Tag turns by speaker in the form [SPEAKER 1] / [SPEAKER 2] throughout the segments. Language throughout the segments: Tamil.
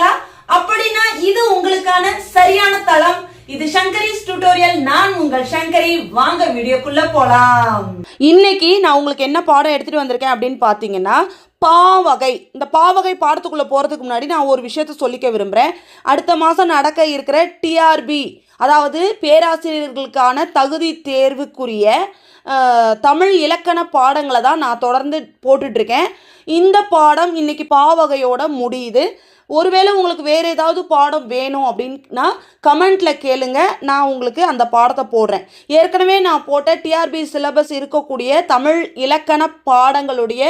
[SPEAKER 1] இருக்கீங்களா அப்படின்னா இது உங்களுக்கான சரியான தளம். இது சங்கரிஸ் டியூட்டோரியல் நான் உங்கள் சங்கரி. வாங்க வீடியோக்குள்ள போலாம்.
[SPEAKER 2] இன்னைக்கு நான் உங்களுக்கு என்ன பாடம் எடுத்துட்டு வந்திருக்கேன் அப்படின்னு பார்த்தீங்கன்னா பாவகை இந்த பாவகை பாடத்துக்குள்ளே போகிறதுக்கு முன்னாடி நான் ஒரு விஷயத்த சொல்லிக்க விரும்புகிறேன் அடுத்த மாதம் நடக்க இருக்கிற டிஆர்பி அதாவது பேராசிரியர்களுக்கான தகுதி தேர்வுக்குரிய தமிழ் இலக்கண பாடங்களை தான் நான் தொடர்ந்து போட்டுட்ருக்கேன் இந்த பாடம் இன்றைக்கி பாவகையோட முடியுது. ஒருவேளை உங்களுக்கு வேறு ஏதாவது பாடம் வேணும் அப்படின்னா கமெண்ட்டில் கேளுங்க. நான் உங்களுக்கு அந்த பாடத்தை போடுறேன். ஏற்கனவே நான் போட்ட டிஆர்பி சிலபஸ் இருக்கக்கூடிய தமிழ் இலக்கண பாடங்களுடைய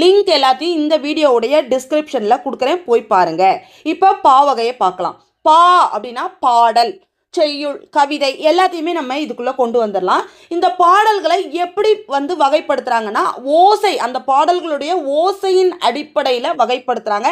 [SPEAKER 2] லிங்க் எல்லாத்தையும் இந்த வீடியோவுடைய டிஸ்கிரிப்ஷனில் கொடுக்குறேன். போய் பாருங்கள் இப்போ பாவகையை பார்க்கலாம். பா அப்படின்னா பாடல். செய்யுள் கவிதை எல்லாத்தையுமே நம்ம இதுக்குள்ளே கொண்டு வந்துடலாம். இந்த பாடல்களை எப்படி வந்து வகைப்படுத்துகிறாங்கன்னா ஓசை அந்த பாடல்களுடைய ஓசையின் அடிப்படையில் வகைப்படுத்துகிறாங்க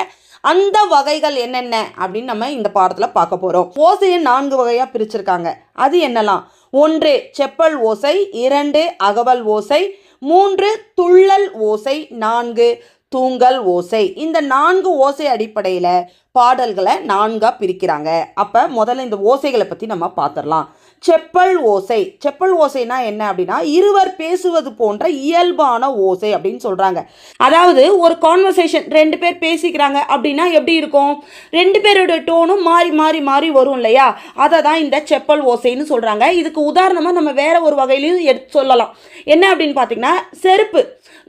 [SPEAKER 2] அந்த வகைகள் என்னென்ன அப்படின்னு நம்ம இந்த பாடத்தில் பார்க்க போகிறோம் ஓசையை நான்கு வகையாக பிரிச்சிருக்காங்க. அது என்னலாம்? ஒன்று செப்பல் ஓசை இரண்டு அகவல் ஓசை மூன்று துள்ளல் ஓசை நான்கு தூங்கல் ஓசை. இந்த நான்கு ஓசை அடிப்படையில் பாடல்களை நான்காக பிரிக்கிறாங்க. அப்போ முதல்ல இந்த ஓசைகளை பற்றி நம்ம பார்த்துடலாம் செப்பல் ஓசை. செப்பல் ஓசைனா என்ன அப்படின்னா இருவர் பேசுவது போன்ற இயல்பான ஓசை அப்படின்னு சொல்கிறாங்க அதாவது ஒரு கான்வர்சேஷன் ரெண்டு பேர் பேசிக்கிறாங்க அப்படின்னா எப்படி இருக்கும்? ரெண்டு பேரோட டோனும் மாறி மாறி மாறி வரும் இல்லையா? அதை தான் இந்த செப்பல் ஓசைன்னு சொல்கிறாங்க இதுக்கு உதாரணமாக நம்ம வேற ஒரு வகையிலையும் எடுத்து சொல்லலாம். என்ன அப்படின்னு பார்த்தீங்கன்னா செருப்பு.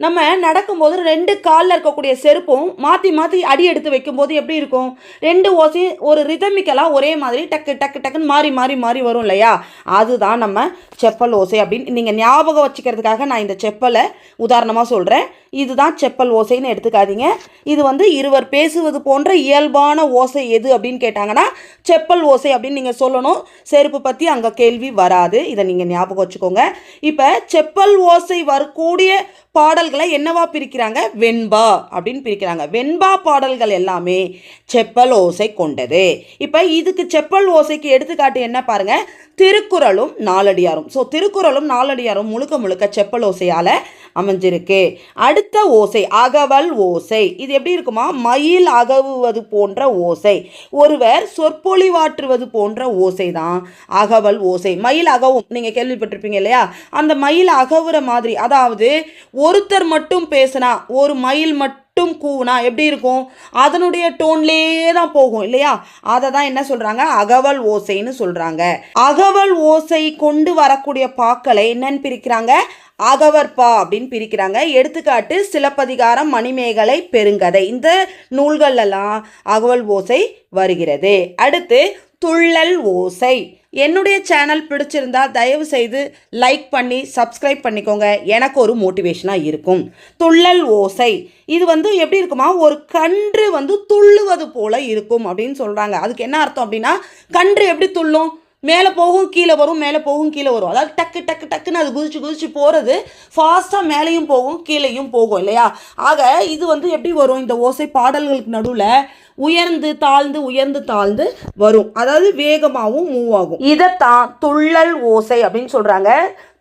[SPEAKER 2] நம்ம நடக்கும்போது ரெண்டு காலில் இருக்கக்கூடிய செருப்பும் மாற்றி மாற்றி அடி எடுத்து வைக்கும்போது எப்படி இருக்கும்? ரெண்டு ஓசையும் ஒரு ரிதமிக்கலாக ஒரே மாதிரி டக்கு டக்கு டக்குன்னு மாறி மாறி மாறி வரும் இல்லையா? அதுதான் நம்ம செப்பல் ஓசை அப்படின்னு நீங்கள் ஞாபகம் வச்சுக்கிறதுக்காக நான் இந்த செப்பலை உதாரணமாக சொல்கிறேன் இதுதான் செப்பல் ஓசைன்னு எடுத்துக்காதீங்க. இது வந்து இருவர் பேசுவது போன்ற இயல்பான ஓசை எது அப்படின்னு கேட்டாங்கன்னா செப்பல் ஓசை அப்படின்னு நீங்கள் சொல்லணும். செருப்பு பற்றி அங்கே கேள்வி வராது. இதை நீங்கள் ஞாபகம் வச்சுக்கோங்க. இப்போ செப்பல் ஓசை வரக்கூடிய பாடல்களை என்னவா பிரிக்கிறாங்க? வெண்பா அப்படின்னு பிரிக்கிறாங்க. வெண்பா பாடல்கள் எல்லாமே செ செப்பல் ஓசை கொண்டது. இப்போ இதுக்கு செப்பல் ஓசைக்கு எடுத்துக்காட்டு என்ன பாருங்கள் திருக்குறளும் நாலடியாரும். ஸோ திருக்குறளும் நாலடியாரும் முழுக்க முழுக்க செப்பல் ஓசையால் அமைஞ்சிருக்கு. அடுத்த ஓசை அகவல் ஓசை. இது எப்படி இருக்குமா? மயில் அகவுவது போன்ற ஓசை. ஒருவர் சொற்பொழிவாற்றுவது போன்ற ஓசை தான் அகவல் ஓசை. மயில் அகவும் நீங்கள் கேள்விப்பட்டிருப்பீங்க இல்லையா? அந்த மயில் அகவுற மாதிரி அதாவது ஒருத்தர் மட்டும் பேசினா ஒரு மயில் மட்டும் மட்டும் கூனா எப்படி இருக்கும்? அதனுடைய டோன்லேயே தான் போகும் இல்லையா? அதை தான் என்ன சொல்கிறாங்க அகவல் ஓசைன்னு சொல்கிறாங்க அகவல் ஓசை கொண்டு வரக்கூடிய பாக்களை என்னன்னு பிரிக்கிறாங்க? அகவற்பா அப்படின்னு பிரிக்கிறாங்க. எடுத்துக்காட்டு சிலப்பதிகாரம் மணிமேகலை பெருங்கதை. இந்த நூல்கள்லாம் அகவல் ஓசை வருகிறது. அடுத்து துள்ளல் ஓசை. என்னுடைய சேனல் பிடிச்சிருந்தா தயவு செய்து லைக் பண்ணி சப்ஸ்கிரைப் பண்ணிக்கோங்க. எனக்கு ஒரு மோட்டிவேஷனாக இருக்கும். துள்ளல் ஓசை. இது வந்து எப்படி இருக்குமா? ஒரு கன்று வந்து துள்ளுவது போல இருக்கும் அப்படின்னு சொல்கிறாங்க அதுக்கு என்ன அர்த்தம் அப்படின்னா கன்று எப்படி துள்ளும்? மேலே போகும் கீழே வரும் மேலே போகும் கீழே வரும். அதாவது டக்கு டக்கு டக்குன்னு அது குதிச்சு குதிச்சு போகிறது ஃபாஸ்ட்டாக மேலேயும் போகும் கீழேயும் போகும் இல்லையா? ஆக இது வந்து எப்படி வரும்? இந்த ஓசை பாடல்களுக்கு நடுவில் உயர்ந்து தாழ்ந்து உயர்ந்து தாழ்ந்து வரும். அதாவது வேகமாகவும் மூவ் ஆகும். இதைத்தான் துள்ளல் ஓசை அப்படின்னு சொல்கிறாங்க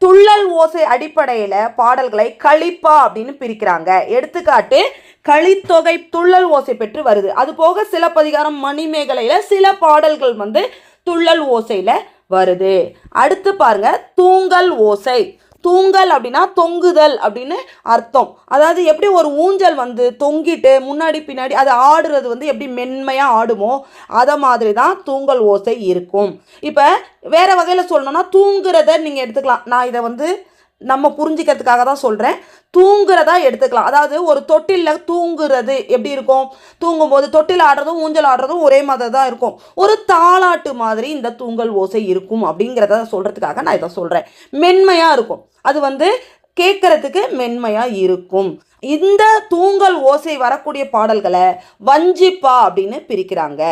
[SPEAKER 2] துள்ளல் ஓசை அடிப்படையில் பாடல்களை கழிப்பா அப்படின்னு பிரிக்கிறாங்க. எடுத்துக்காட்டு கழித்தொகை துள்ளல் ஓசை பெற்று வருது. அது போக சிலப்பதிகாரம் மணிமேகலையில் சில பாடல்கள் வந்து துள்ளல் ஓசையில் வருது. அடுத்து பாருங்க தூங்கல் ஓசை. தூங்கல் அப்படின்னா தொங்குதல் அப்படின்னு அர்த்தம். அதாவது எப்படி ஒரு ஊஞ்சல் வந்து தொங்கிட்டு முன்னாடி பின்னாடி அது ஆடுறது வந்து எப்படி மென்மையாக ஆடுமோ அதை மாதிரி தான் தூங்கல் ஓசை இருக்கும். இப்போ வேறு வகையில் சொல்லணும்னா தூங்குறத நீங்கள் எடுத்துக்கலாம். நான் இதை வந்து நம்ம புரிஞ்சிக்கிறதுக்காக தான் சொல்கிறேன் தூங்குறதா எடுத்துக்கலாம். அதாவது ஒரு தொட்டிலில் தூங்குறது எப்படி இருக்கும்? தூங்கும்போது தொட்டில் ஆடுறதும் ஊஞ்சல் ஆடுறதும் ஒரே மாதிரி தான் இருக்கும். ஒரு தாளாட்டு மாதிரி இந்த தூங்கல் ஓசை இருக்கும் அப்படிங்கிறத சொல்கிறதுக்காக நான் இதை சொல்கிறேன் மென்மையாக இருக்கும். அது வந்து கேட்குறதுக்கு மென்மையாக இருக்கும். இந்த தூங்கல் ஓசை வரக்கூடிய பாடல்களை வஞ்சிப்பா அப்படின்னு பிரிக்கிறாங்க.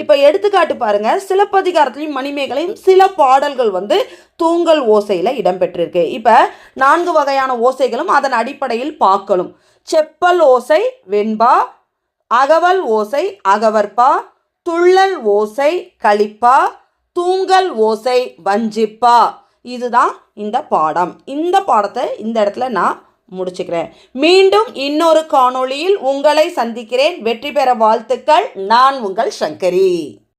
[SPEAKER 2] இப்போ எடுத்துக்காட்டு பாருங்க சிலப்பதிகாரத்திலையும் மணிமேகலையும் சில பாடல்கள் வந்து தூங்கல் ஓசையில் இடம்பெற்றிருக்கு. இப்போ நான்கு வகையான ஓசைகளும் அதன் அடிப்படையில் பார்க்கணும். செப்பல் ஓசை வெண்பா அகவல் ஓசை அகவற்பா துள்ளல் ஓசை களிப்பா தூங்கல் ஓசை வஞ்சிப்பா. இதுதான் இந்த பாடம். இந்த பாடத்தை இந்த இடத்துல நான் முடிச்சுக்கிறேன். மீண்டும் இன்னொரு காணொளியில் உங்களை சந்திக்கிறேன். வெற்றி பெற வாழ்த்துக்கள். நான் உங்கள் சங்கரி.